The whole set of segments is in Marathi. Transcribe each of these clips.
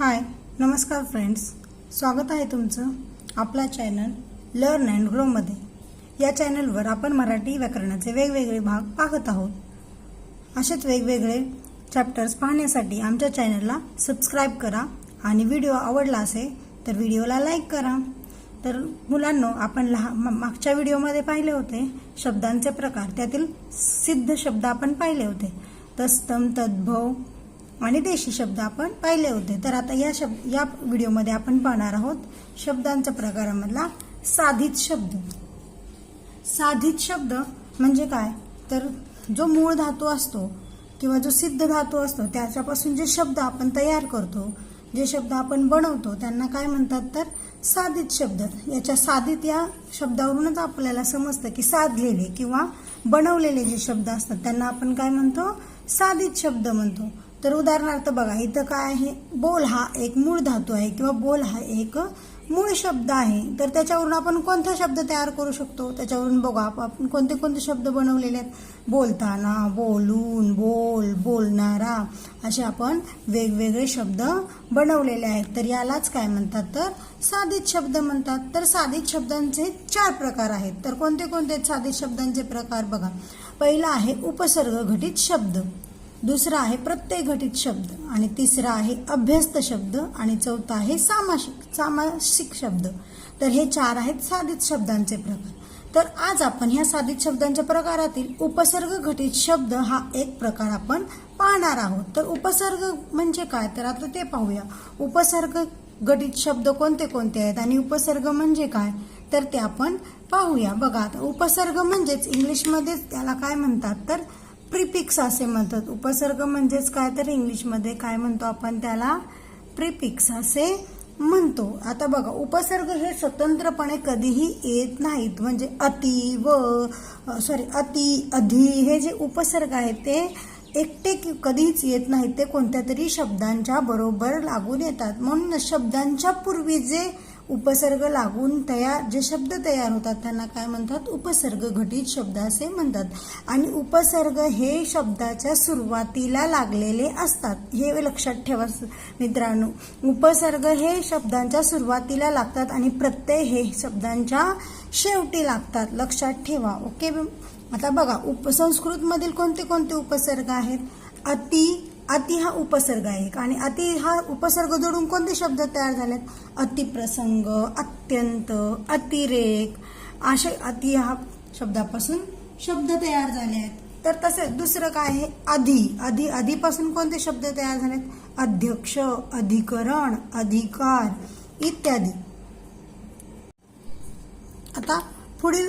हाय नमस्कार फ्रेंड्स. स्वागत आहे तुमचं आपला चॅनल लर्न अँड ग्रोमध्ये या चॅनलवर आपण मराठी व्याकरणाचे वेगवेगळे भाग पाहत आहोत. असेच वेगवेगळे चॅप्टर्स पाहण्यासाठी आमच्या चॅनलला सबस्क्राईब करा आणि व्हिडिओ आवडला असेल तर व्हिडिओला लाईक करा. तर मुलांनो आपण लहा मागच्या व्हिडिओमध्ये पाहिले होते. शब्दांचे प्रकार त्यातील सिद्ध शब्द आपण पाहिले होते. तस्तम तद्भव आणि देशी शब्द आपण पाहिले होते. तर आता या शब्द या व्हिडिओमध्ये आपण पाहणार आहोत शब्दांच्या प्रकारामधला साधित शब्द. साधित शब्द म्हणजे काय? तर जो मूळ धातू असतो किंवा जो सिद्ध धातू असतो त्याच्यापासून जे शब्द आपण तयार करतो जे शब्द आपण बनवतो त्यांना काय म्हणतात तर साधित शब्द. याच्या साधित या शब्दावरूनच आपल्याला समजतं की साधलेले किंवा बनवलेले जे शब्द असतात त्यांना आपण काय म्हणतो? साधित शब्द म्हणतो. तर उदाहरणार्थ बघा इथं काय आहे? बोल हा एक मूळ धातू आहे किंवा बोल हा एक मूळ शब्द आहे. तर त्याच्यावरून आपण कोणता शब्द तयार करू शकतो? त्याच्यावरून बघा आप- आपण कोणते कोणते शब्द बनवलेले आहेत? बोलताना बोलून बोल बोलणारा असे आपण वेगवेगळे शब्द बनवलेले आहेत. तर यालाच काय म्हणतात? तर साधित शब्द म्हणतात. तर साधित शब्दांचे चार प्रकार आहेत. तर कोणते कोणते आहेत साधित शब्दांचे प्रकार? बघा पहिला आहे उपसर्ग घटित शब्द. दुसरा आहे प्रत्यय घटित शब्द आणि तिसरा आहे अभ्यस्त शब्द आणि चौथा आहे सामासिक सामासिक शब्द. तर हे चार आहेत साधित शब्दांचे प्रकार. तर आज आपण ह्या साधित शब्दांच्या प्रकारातील उपसर्ग घटित शब्द हा एक प्रकार आपण पाहणार आहोत. तर उपसर्ग म्हणजे काय? तर आता ते पाहूया. उपसर्ग घटित शब्द कोणते कोणते आहेत आणि उपसर्ग म्हणजे काय? तर ते आपण पाहूया. बघा आता उपसर्ग म्हणजेच इंग्लिशमध्ये त्याला काय म्हणतात? तर प्रिपिक्स असे म्हणतात. उपसर्ग म्हणजेच काय तर इंग्लिशमध्ये काय म्हणतो आपण त्याला? प्रिपिक्स असे म्हणतो. आता बघा उपसर्ग हे स्वतंत्रपणे कधीही येत नाहीत. म्हणजे अति व सॉरी अति अधि हे जे उपसर्ग आहेत ते एकटे कधीच येत नाहीत. ते कोणत्या तरी शब्दांच्या बरोबर लागून येतात. म्हणून शब्दांच्या पूर्वी जे उपसर्ग लागून तयार जे शब्द तयार होतात त्यांना काय म्हणतात? उपसर्ग घटित शब्द असे म्हणतात. आणि उपसर्ग हे शब्दाच्या सुरुवातीला लागलेले असतात. हे लक्षात ठेवा मित्रांनो. उपसर्ग हे शब्दांच्या सुरुवातीला लागतात आणि प्रत्यय हे शब्दांच्या शेवटी लागतात. लक्षात ठेवा. ओके? आता बघा उपसंस्कृतमधील कोणते कोणते उपसर्ग आहेत? अति अति हा उपसर्ग आहे. आणि अति हा उपसर्ग जोडून कोणते शब्द तयार झालेत? अतिप्रसंग अत्यंत अतिरेक असे अति हा शब्दापासून शब्द तयार झाले आहेत. तर तसेच दुसरं काय आहे? आधी. अधि आधीपासून कोणते शब्द तयार झालेत? अध्यक्ष अधिकरण अधिकार इत्यादी. आता पुढील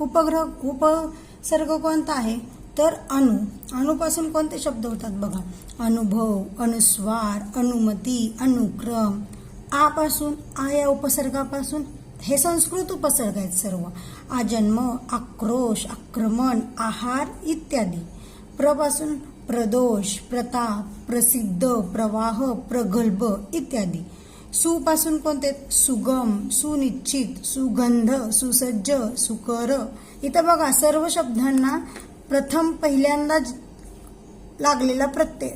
उपग्रह उपसर्ग कोणता आहे? तर अणु. अणुपासून कोणते शब्द होतात बघा? अनुभव अनुस्वार अनुमती अनुक्रम. आपासून आ या उपसर्गापासून हे संस्कृत उपसर्ग आहेत सर्व. आजन्म आक्रोश आक्रमण आहार इत्यादी. प्रपासून प्रदोष प्रताप प्रसिद्ध प्रवाह प्रगल्भ इत्यादी. सुपासून कोणते सुगम सुनिश्चित सुगंध सुसज्ज सुकर. इथं बघा सर्व शब्दांना प्रथम पहिल्यांदा लागलेला प्रत्यय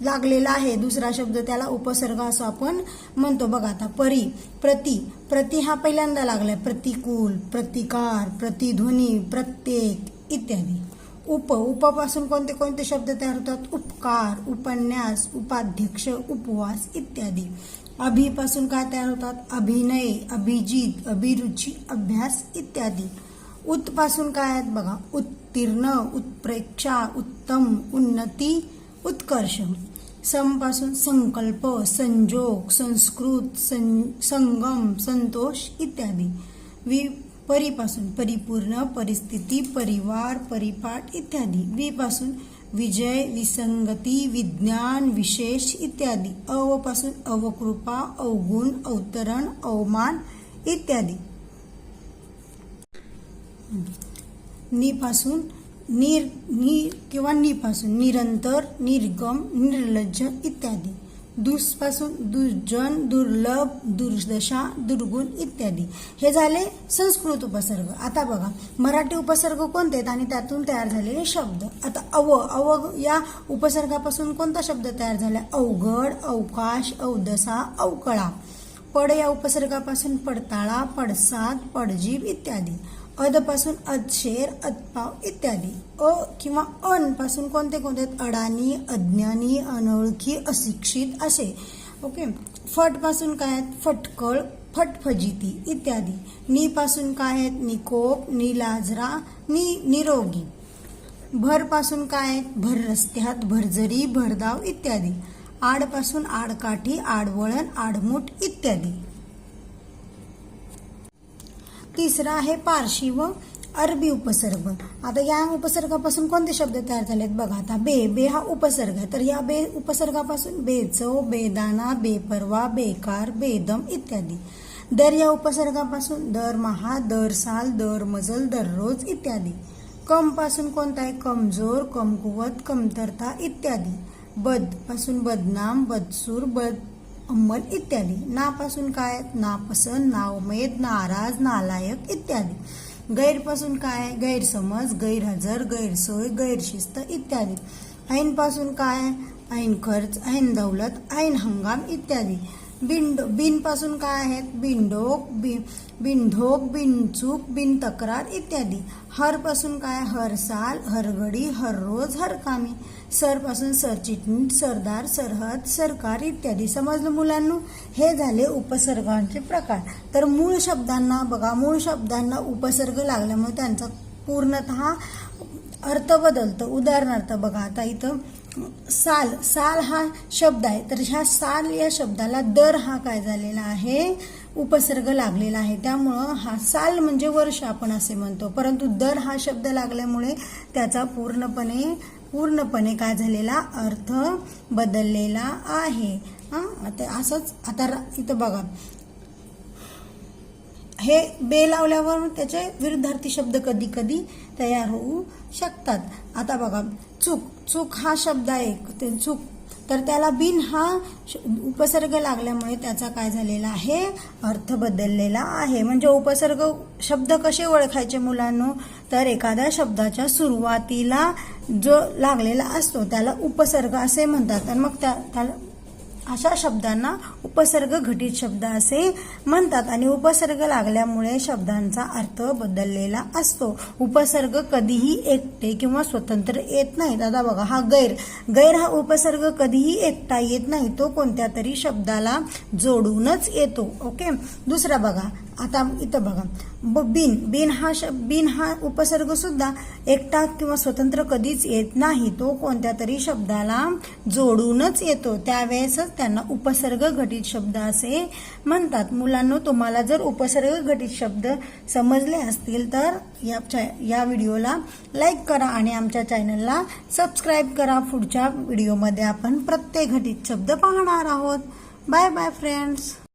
लागलेला आहे. दुसरा शब्द त्याला उपसर्ग असं आपण म्हणतो. बघा आता परी प्रति. प्रति हा पहिल्यांदा लागलाय. प्रतिकूल प्रतिकार प्रतिध्वनी प्रत्येक इत्यादी. उप उपापासून कोणते कोणते शब्द तयार होतात? उपकार उपन्यास उपाध्यक्ष उपवास इत्यादी. अभिपासून काय तयार होतात? अभिनय अभिजित अभिरुची अभ्यास इत्यादी. उत्पासून काय आहेत बघा? उत्तीर्ण उत्प्रेक्षा उत्तम उन्नती उत्कर्ष. समपासून संकल्प संजोग संस्कृत सं- संगम संतोष इत्यादी. वि परीपासून परिपूर्ण परिस्थिती परिवार परिपाठ इत्यादी. विपासून विजय विसंगती विज्ञान विशेष इत्यादी. अवपासून अवकृपा अवगुण अवतरण अवमान इत्यादी. नीपासून निर नीर किंवा नीपासून निरंतर निर्गम निर्लज्ज इत्यादी. दुसपासून दुर्जन दुर्लभ दुर्दशा दुर्गुण इत्यादी. हे झाले संस्कृत उपसर्ग. आता बघा मराठी उपसर्ग कोणते आहेत? आणि त्यातून तयार झालेले शब्द. आता अव अव या उपसर्गापासून कोणता शब्द तयार झाला? अवघड अवकाश अवदसा अवकळा. पड या उपसर्गापासून पडताळा पडसाद पडजीव इत्यादी. अदपासून अदशेर अदपाव इत्यादी. अ किंवा अनपासून कोणते कोणते आहेत? अडाणी अज्ञानी अनोळखी अशिक्षित असे. ओके? फटपासून काय आहेत? फटकळ फटफजिती इत्यादी. नी पासून काय आहेत? निकोप निलाजरा नि निरोगी. भरपासून काय आहेत? भर रस्त्यात भरजरी भरधाव इत्यादी. आडपासून आडकाठी आडवळण आडमुठ इत्यादी. तिसरा आहे पारशी व अरबी उपसर्ग. आता या उपसर्गापासून कोणते शब्द तयार झालेत बघा. आता बे बे हा उपसर्ग आहे. तर या बे उपसर्गापासून बेचव बेदाना बेपरवा बेकार बेदम इत्यादी. दर या उपसर्गापासून दरमहा दर साल दर मजल दररोज इत्यादी. कमपासून कोणता आहे? कमजोर कमकुवत कमतरता इत्यादी. बदपासून बदनाम बदसूर बद अंमल इत्यादी. नापासून काय? नापसंत नावमेद नाराज नालायक इत्यादी. गैरपासून काय? गैरसमज गैरहजर गैरसोय गैरशिस्त इत्यादी. ऐनपासून काय? ऐन खर्च ऐन दौलत ऐन हंगाम इत्यादी. बिंड बिनपासून काय आहेत? बिनडोक बि बिनढोक बिनचूक बिन तक्रार इत्यादी. हरपासून काय? हर साल हरघडी हर रोज सरपासून सरचिटणीस सरदार सरहद सरकार इत्यादी समजलं मुलांना. हे झाले उपसर्गांचे प्रकार. तर मूळ शब्दांना बघा मूळ शब्दांना उपसर्ग लागल्यामुळे त्यांचा पूर्णतः अर्थ बदलतो. उदाहरणार्थ बघा आता इथं साल साल हा शब्द आहे. तर ह्या साल या शब्दाला दर हा काय झालेला आहे? उपसर्ग लागलेला आहे. त्यामुळं हा साल म्हणजे वर्ष आपण असे म्हणतो. परंतु दर हा शब्द लागल्यामुळे त्याचा पूर्णपणे पूर्णपणे काय झालेला अर्थ बदललेला आहे. हां असंच आता इथं बघा. हे बे लावल्यावर त्याचे विरुद्धार्थी शब्द कधी कधी तयार होऊ शकतात. आता बघा चूक चूक हा शब्द आहे ते चूक. तर त्याला बिन हा श- उपसर्ग लागल्यामुळे त्याचा काय झालेला आहे? अर्थ बदललेला आहे. म्हणजे उपसर्ग शब्द कसे ओळखायचे मुलांनो? तर एखाद्या शब्दाच्या सुरुवातीला जो लागलेला असतो त्याला उपसर्ग असे म्हणतात. आणि मग त्या त्याला अशा शब्दांना उपसर्ग घटित शब्द असे म्हणतात आणि उपसर्ग लागल्यामुळे शब्दांचा अर्थ बदललेला असतो. उपसर्ग कधीही एकटे किंवा स्वतंत्र येत नाहीत आता बघा हा गैर गैर हा उपसर्ग कधीही एकटा येत नाही. तो कोणत्या तरी शब्दाला जोडूनच येतो. ओके? दुसरा बघा आता इथं बघा. ब- बिन बिन हा शब्द बिन हा उपसर्ग सुद्धा एकटा किंवा स्वतंत्र कधीच येत नाही. तो कोणत्या तरी शब्दाला जोडूनच येतो. त्यावेळेसच त्यांना उपसर्ग घटित शब्द असे म्हणतात. मुलांना तुम्हाला जर उपसर्ग घटित शब्द समजले असतील तर या या व्हिडिओला लाईक करा आणि आमच्या चॅनलला सबस्क्राईब करा. पुढच्या व्हिडिओमध्ये आपण प्रत्येक घटित शब्द पाहणार आहोत. Bye bye friends